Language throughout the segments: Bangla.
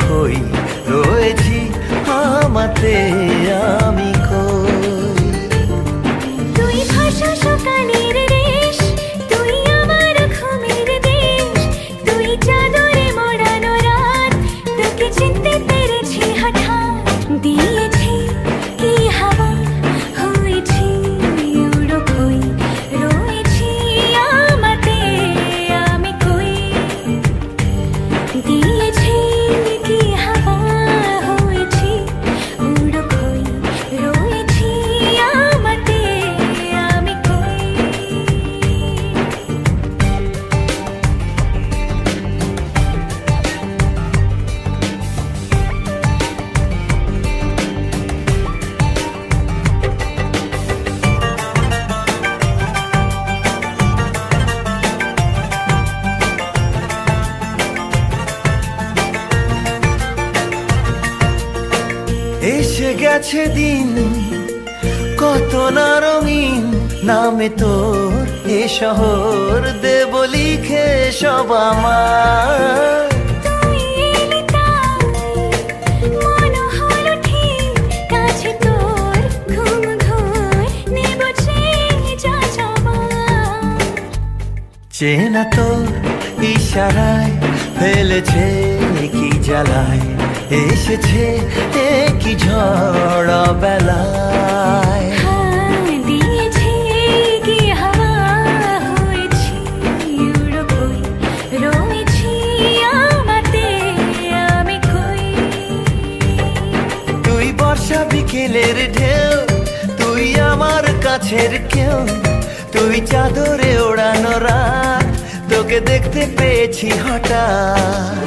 খই রয়েছি আমাতে। গেছে দিন কত না রঙিন নামে তোর এ শহর দেব লিখে সব আমার। চেনা তোর ইশারায় ফেলেছে জ্বালায় এসেছে কি ঝড় বেলায় কই? বর্ষা বিকেলের ঢেউ তুই আমার কাছের কেউ তুই চাদরে ওড়ানো রাত তোকে দেখতে পেয়েছি হঠাৎ।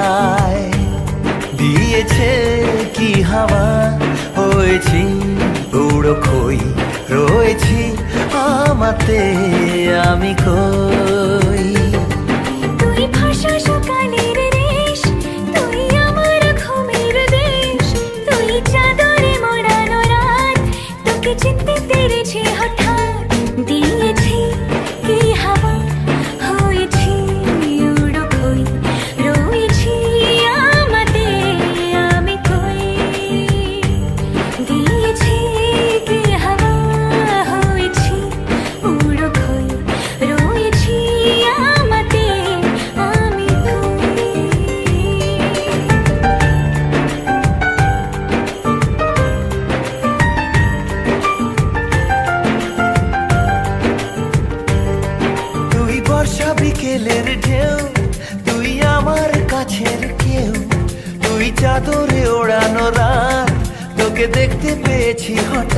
হয়েছি উড়ো খই রয়েছি আমাতে। বিকেলের ঢেউ তুই আমার কাছের কেউ। তুই চাদরে ওড়ানো রাত তোকে দেখতে পেয়েছি হঠাৎ।